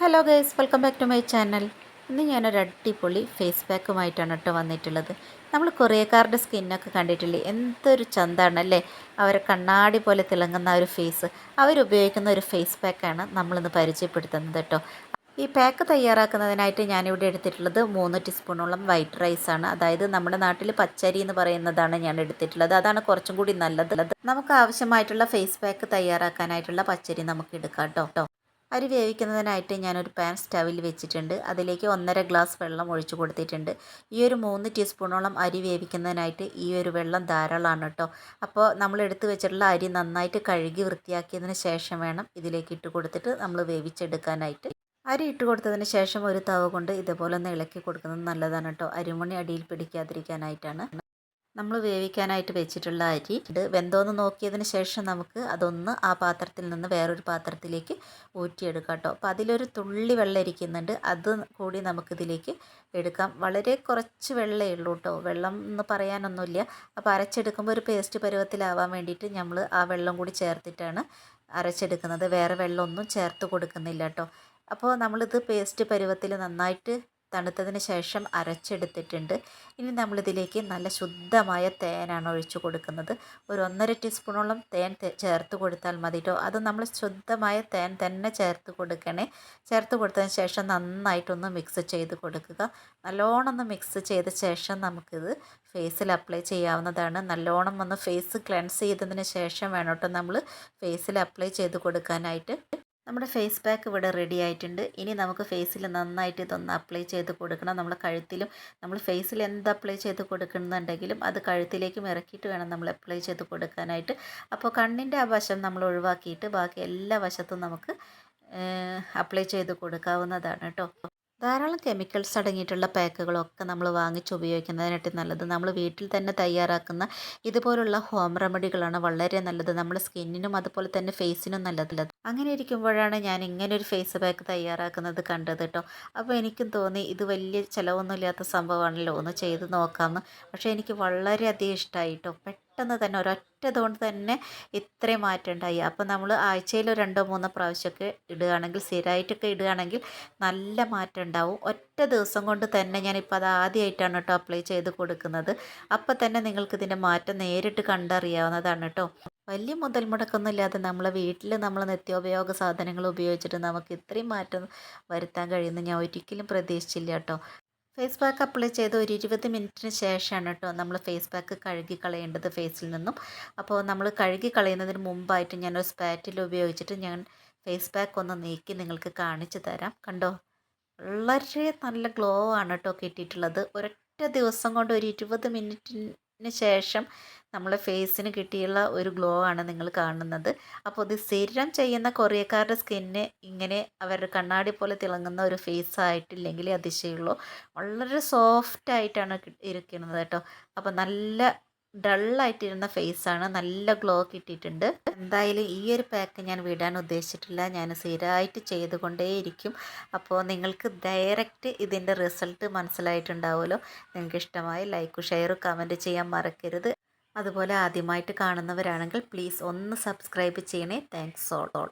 Hello guys welcome back to my channel ഇന്ന് ഞാനൊരു അടിപൊളി ഫേസ് പാക്കുമായിട്ടാണ് കേട്ടോ വന്നിട്ടുള്ളത്. നമ്മൾ കൊറിയക്കാരുടെ സ്കിന്നൊക്കെ കണ്ടിട്ടില്ലേ? എന്തൊരു ചന്താണല്ലേ അവരെ കണ്ണാടി പോലെ തിളങ്ങുന്ന ഒരു ഫേസ് അവരുപയോഗിക്കുന്ന ഒരു ഫേസ് പാക്കാണ് നമ്മളിന്ന് പരിചയപ്പെടുത്തുന്നത് കേട്ടോ ഈ പാക്ക് തയ്യാറാക്കുന്നതിനായിട്ട് ഞാനിവിടെ എടുത്തിട്ടുള്ളത് മൂന്ന് ടീസ്പൂണോളം വൈറ്റ് റൈസാണ് അതായത് നമ്മുടെ നാട്ടിൽ പച്ചരി എന്ന് പറയുന്നതാണ് ഞാൻ എടുത്തിട്ടുള്ളത്. അതാണ് കുറച്ചും കൂടി നല്ലത്. നമുക്ക് ആവശ്യമായിട്ടുള്ള ഫേസ് പാക്ക് തയ്യാറാക്കാനായിട്ടുള്ള പച്ചരി നമുക്ക് എടുക്കാം കേട്ടോ അരി വേവിക്കുന്നതിനായിട്ട് ഞാനൊരു പാൻ സ്റ്റവിൽ വെച്ചിട്ടുണ്ട്. അതിലേക്ക് ഒന്നര ഗ്ലാസ് വെള്ളം ഒഴിച്ചു കൊടുത്തിട്ടുണ്ട്. ഈ ഒരു മൂന്ന് ടീസ്പൂണോളം അരി വേവിക്കുന്നതിനായിട്ട് ഈ ഒരു വെള്ളം ധാരാളമാണ് കേട്ടോ. അപ്പോൾ നമ്മൾ എടുത്തു വെച്ചിട്ടുള്ള അരി നന്നായിട്ട് കഴുകി വൃത്തിയാക്കിയതിന് ശേഷം വേണം ഇതിലേക്ക് ഇട്ട് കൊടുത്തിട്ട് നമ്മൾ വേവിച്ചെടുക്കാനായിട്ട്. അരി ഇട്ട് കൊടുത്തതിന് ശേഷം ഒരു തവ കൊണ്ട് ഇതുപോലെ ഒന്ന് ഇളക്കി കൊടുക്കുന്നത് നല്ലതാണ് കേട്ടോ. അരിമണി അടിയിൽ പിടിക്കാതിരിക്കാനായിട്ടാണ്. നമ്മൾ വേവിക്കാനായിട്ട് വെച്ചിട്ടുള്ള അരി ഇത് വെന്തോന്ന് നോക്കിയതിന് ശേഷം നമുക്ക് അതൊന്ന് ആ പാത്രത്തിൽ നിന്ന് വേറൊരു പാത്രത്തിലേക്ക് ഊറ്റിയെടുക്കാം കേട്ടോ. അപ്പോൾ അതിലൊരു തുള്ളി വെള്ളം ഇരിക്കുന്നുണ്ട്. അത് കൂടി നമുക്കിതിലേക്ക് എടുക്കാം. വളരെ കുറച്ച് വെള്ളമേ ഉള്ളൂ കേട്ടോ. വെള്ളം എന്ന് പറയാനൊന്നുമില്ല. അപ്പോൾ അരച്ചെടുക്കുമ്പോൾ ഒരു പേസ്റ്റ് പരുവത്തിലാവാൻ വേണ്ടിയിട്ട് നമ്മൾ ആ വെള്ളം കൂടി ചേർത്തിട്ടാണ് അരച്ചെടുക്കുന്നത്. വേറെ വെള്ളമൊന്നും ചേർത്ത് കൊടുക്കുന്നില്ല കേട്ടോ. അപ്പോൾ നമ്മളിത് പേസ്റ്റ് പരുവത്തിൽ നന്നായിട്ട് തണുത്തതിന് ശേഷം അരച്ചെടുത്തിട്ടുണ്ട്. ഇനി നമ്മളിതിലേക്ക് നല്ല ശുദ്ധമായ തേനാണ് ഒഴിച്ചു കൊടുക്കുന്നത്. ഒരു ഒന്നര ടീസ്പൂണോളം തേൻ ചേർത്ത് കൊടുത്താൽ മതി കേട്ടോ അത് നമ്മൾ ശുദ്ധമായ തേൻ തന്നെ ചേർത്ത് കൊടുക്കണേ. ചേർത്ത് കൊടുത്തതിന് ശേഷം നന്നായിട്ടൊന്ന് മിക്സ് ചെയ്ത് കൊടുക്കുക. നല്ലോണം ഒന്ന് മിക്സ് ചെയ്ത ശേഷം നമുക്കിത് ഫേസിൽ അപ്ലൈ ചെയ്യാവുന്നതാണ്. നല്ലോണം ഒന്ന് ഫേസ് ക്ലെൻസ് ചെയ്തതിന് ശേഷം വേണം കേട്ടോ നമ്മൾ ഫേസിൽ അപ്ലൈ ചെയ്ത് കൊടുക്കാനായിട്ട്. നമ്മുടെ ഫേസ് പാക്ക് ഇവിടെ റെഡി ആയിട്ടുണ്ട്. ഇനി നമുക്ക് ഫേസിൽ നന്നായിട്ട് ഇതൊന്ന് അപ്ലൈ ചെയ്ത് കൊടുക്കണം. നമ്മൾ കഴുത്തിലും നമ്മൾ ഫേസിൽ എന്ത് അപ്ലൈ ചെയ്ത് കൊടുക്കുന്നുണ്ടെങ്കിലും അത് കഴുത്തിലേക്കും ഇറക്കിയിട്ട് വേണം നമ്മൾ അപ്ലൈ ചെയ്ത് കൊടുക്കാനായിട്ട്. അപ്പോൾ കണ്ണിന്റെ ആ വശം നമ്മൾ ഒഴിവാക്കിയിട്ട് ബാക്കി എല്ലാ വശത്തും നമുക്ക് അപ്ലൈ ചെയ്ത് കൊടുക്കാവുന്നതാണ് കേട്ടോ. ധാരാളം കെമിക്കൽസ് അടങ്ങിയിട്ടുള്ള പാക്കുകളൊക്കെ നമ്മൾ വാങ്ങിച്ച് ഉപയോഗിക്കുന്നതിനായിട്ട് നല്ലത്. നമ്മൾ വീട്ടിൽ തന്നെ തയ്യാറാക്കുന്ന ഇതുപോലുള്ള ഹോം റെമഡികളാണ് വളരെ നല്ലത്. നമ്മുടെ സ്കിന്നിനും അതുപോലെ തന്നെ ഫേസിനും നല്ലതല്ലത് അങ്ങനെ ഇരിക്കുമ്പോഴാണ് ഞാൻ ഇങ്ങനെ ഒരു ഫേസ് പാക്ക് തയ്യാറാക്കുന്നത് കണ്ടത് കേട്ടോ. അപ്പോൾ എനിക്കും തോന്നി ഇത് വലിയ ചിലവൊന്നുമില്ലാത്ത സംഭവമാണല്ലോ. ഒന്ന് ചെയ്ത് നോക്കാമെന്ന്. പക്ഷേ എനിക്ക് വളരെയധികം ഇഷ്ടമായി കേട്ടോ. പെട്ടെന്ന് തന്നെ ഒരൊറ്റ ഇതുകൊണ്ട് തന്നെ ഇത്രയും മാറ്റം ഉണ്ടായി. അപ്പോൾ നമ്മൾ ആഴ്ചയിൽ രണ്ടോ മൂന്നോ പ്രാവശ്യമൊക്കെ ഇടുകയാണെങ്കിൽ സ്ഥിരമായിട്ടൊക്കെ ഇടുകയാണെങ്കിൽ നല്ല മാറ്റം ഉണ്ടാവും. ഒറ്റ ദിവസം കൊണ്ട് തന്നെ ഞാനിപ്പോൾ അത് ആദ്യമായിട്ടാണ് കേട്ടോ അപ്ലൈ ചെയ്ത് കൊടുക്കുന്നത്. അപ്പോൾ തന്നെ നിങ്ങൾക്ക് ഇതിന്റെ മാറ്റം നേരിട്ട് കണ്ടറിയാവുന്നതാണ് കേട്ടോ. വലിയ മുതൽ മുടക്കൊന്നുമില്ലാതെ നമ്മളെ വീട്ടിൽ നമ്മൾ നിത്യോപയോഗ സാധനങ്ങൾ ഉപയോഗിച്ചിട്ട് നമുക്ക് ഇത്രയും മാറ്റം വരുത്താൻ കഴിയുമെന്ന് ഞാൻ ഒരിക്കലും പ്രതീക്ഷിച്ചില്ല കേട്ടോ. ഫേസ് പാക്ക് അപ്ലൈ ചെയ്ത് ഒരു ഇരുപത് മിനിറ്റിന് ശേഷമാണ് കേട്ടോ നമ്മൾ ഫേസ് പാക്ക് കഴുകി കളയേണ്ടത് ഫേസിൽ നിന്നും. അപ്പോൾ നമ്മൾ കഴുകി കളയുന്നതിന് മുമ്പായിട്ട് ഞാനൊരു സ്പാറ്റിൽ ഉപയോഗിച്ചിട്ട് ഞാൻ ഫേസ് പാക്ക് ഒന്ന് നീക്കി നിങ്ങൾക്ക് കാണിച്ചു തരാം. കണ്ടോ? വളരെ നല്ല ഗ്ലോ ആണ് കേട്ടോ കിട്ടിയിട്ടുള്ളത്. ഒരൊറ്റ ദിവസം കൊണ്ട് ഒരു ഇരുപത് മിനിറ്റിന് ശേഷം നമ്മളെ ഫേസിന് കിട്ടിയുള്ള ഒരു ഗ്ലോ ആണ് നിങ്ങൾ കാണുന്നത്. അപ്പോൾ ഇത് സ്ഥിരം ചെയ്യുന്ന കൊറിയക്കാരുടെ സ്കിന്ന് ഇങ്ങനെ അവരുടെ കണ്ണാടി പോലെ തിളങ്ങുന്ന ഒരു ഫേസ് ആയിട്ടില്ലെങ്കിൽ അതിശയുള്ളൂ വളരെ സോഫ്റ്റ് ആയിട്ടാണ് ഇരിക്കുന്നത് കേട്ടോ. അപ്പോൾ നല്ല ഡള്ളായിട്ടിരുന്ന ഫേസാണ്. നല്ല ഗ്ലോ കിട്ടിയിട്ടുണ്ട്. എന്തായാലും ഈ ഒരു പാക്ക് ഞാൻ വിടാൻ ഉദ്ദേശിച്ചിട്ടില്ല. ഞാൻ സ്ഥിരമായിട്ട് ചെയ്തുകൊണ്ടേയിരിക്കും. അപ്പോൾ നിങ്ങൾക്ക് ഡയറക്റ്റ് ഇതിന്റെ റിസൾട്ട് മനസ്സിലായിട്ടുണ്ടാവുമല്ലോ. നിങ്ങൾക്ക് ഇഷ്ടമായി ലൈക്ക് ഷെയർ കമന്റ് ചെയ്യാൻ മറക്കരുത്. അതുപോലെ ആദ്യമായിട്ട് കാണുന്നവരാണെങ്കിൽ പ്ലീസ് ഒന്ന് സബ്സ്ക്രൈബ് ചെയ്യണേ. Thanks all all